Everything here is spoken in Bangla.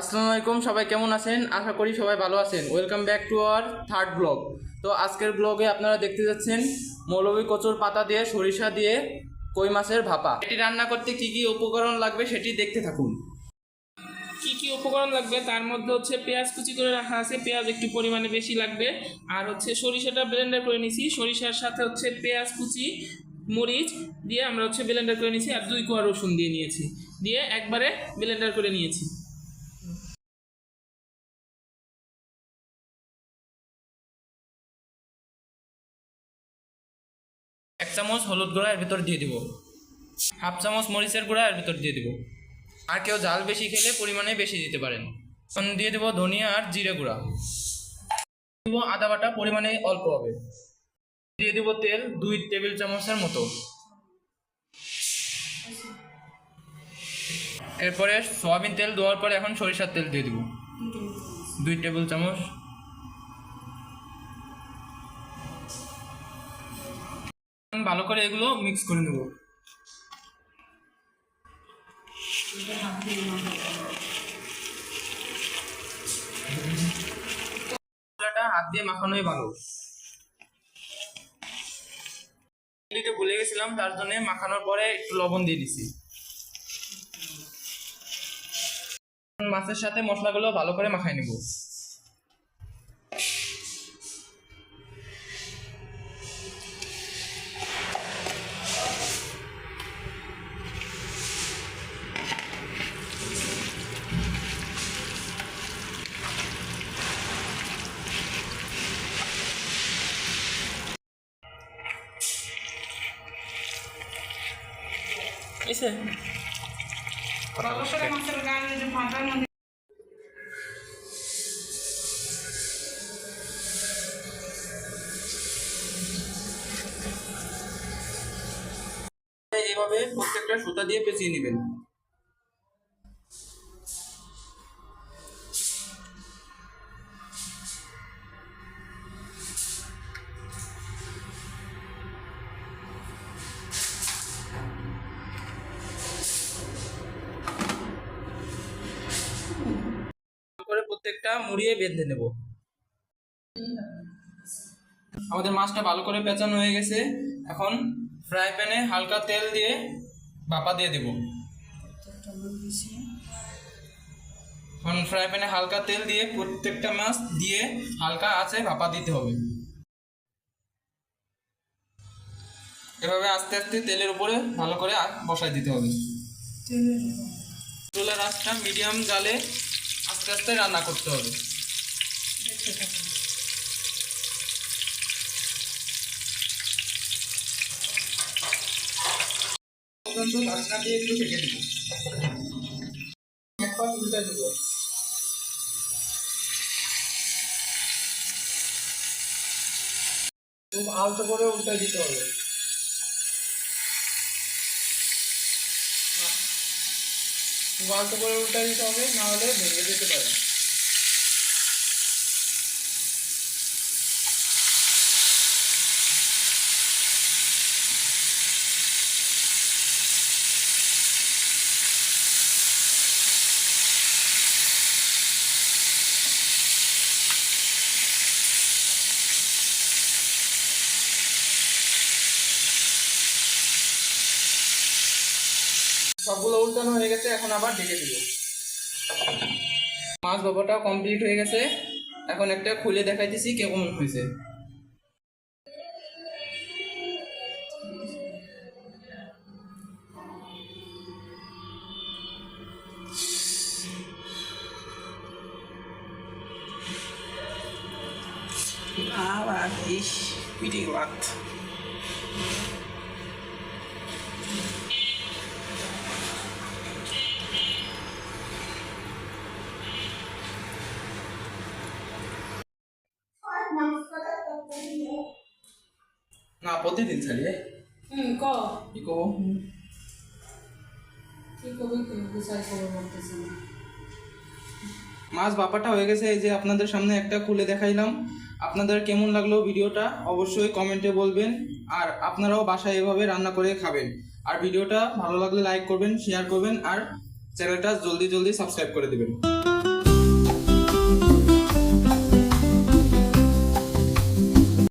আসসালামু আলাইকুম, সবাই কেমন আছেন? আশা করি সবাই ভালো আছেন। Welcome back to our third blog তো আজকের ব্লগে আপনারা দেখতে যাচ্ছেন মৌলভী কচুর পাতা দিয়ে, সরিষা দিয়ে কই মাছের ভাপা। এটি রান্না করতে কি কি উপকরণ লাগবে সেটি দেখতে থাকুন। কি কি উপকরণ লাগবে? তার মধ্যে হচ্ছে পেঁয়াজ কুচি করে রাখা আছে। পেঁয়াজ একটু পরিমাণে বেশি লাগবে। আর হচ্ছে সরিষাটা ব্লেন্ডার করে নিছি। সরিষার সাথে হচ্ছে পেঁয়াজ কুচি, মরিচ দিয়ে আমরা হচ্ছে ব্লেন্ডার করে নিয়েছি আর দুই কোয়া রসুন দিয়ে নিয়েছি। দিয়ে একবারে ব্লেন্ডার করে নিয়েছি। চামচ হলুদ গুঁড়া এর ভিতর দিয়ে দিব। হাফ চামচ মরিচের গুঁড়া এর ভিতর দিয়ে দিব। আর কেউ জাল বেশি খেলে পরিমাণে বেশি দিতে পারেন। দিয়ে দেবো ধনিয়া আর জিরে গুঁড়া। দিব আদা বাটা, পরিমাণে অল্প হবে। দিয়ে দিব তেল দুই টেবিল চামচের মতো। এরপরে সয়াবিন তেল দেওয়ার পরে এখন সরিষার তেল দিয়ে দিব। দুই টেবিল চামচ। ভালো করে এগুলো মিক্স করে নেব। হাত দিয়ে মাখানোই ভালো। ভুলে গেছিলাম, তার জন্য মাখানোর পরে একটু লবণ দিয়ে দিছি। মাছের সাথে মশলাগুলো ভালো করে মাখাই নেব। এইভাবে প্রত্যেকটা সুতা দিয়ে পেঁচিয়ে নেবেন। প্রত্যেকটা মুড়িয়ে বেঁধে নেব। আমাদের মাছটা ভালো করে পেঁচানো হয়ে গেছে। এখন ফ্রাই প্যানে হালকা তেল দিয়ে ভাপা দিয়ে দেব। এখন ফ্রাই প্যানে হালকা তেল দিয়ে প্রত্যেকটা মাছ দিয়ে হালকা আছে ভাপা দিতে হবে। এভাবে আস্তে আস্তে তেলের উপরে ভালো করে বসাই দিতে হবে। চুলার আঁচটা মিডিয়াম জালে আস্তে আস্তে রান্না করতে হবে। একটু খুব আলতো করে উল্টে দিতে হবে না, আলতো করে উল্টা দিতে হবে না হলে ভেঙে যেতে পারে। সবগুলো উল্টানো হয়ে গেছে, এখন আবার ঢেকে দিব। মাছ বাবাটা কমপ্লিট হয়ে গেছে। এখন একটা খুলে দেখাইতেছি কেমন হয়েছে। ich wie die না প্রতিদিন ছাড়ি হুম ক? কি কবি? খবর বলতেছি। মাছ বাপাটা হয়ে গেছে এই যে আপনাদের সামনে একটা খুলে দেখাইলাম। আপনাদের কেমন লাগল ভিডিওটা অবশ্যই কমেন্টে বলবেন। আর আপনারাও বাসায় এভাবে রান্না করে খাবেন। আর ভিডিওটা ভালো লাগলে লাইক করবেন শেয়ার করবেন আর চ্যানেলটা জলদি জলদি সাবস্ক্রাইব করে দেবেন।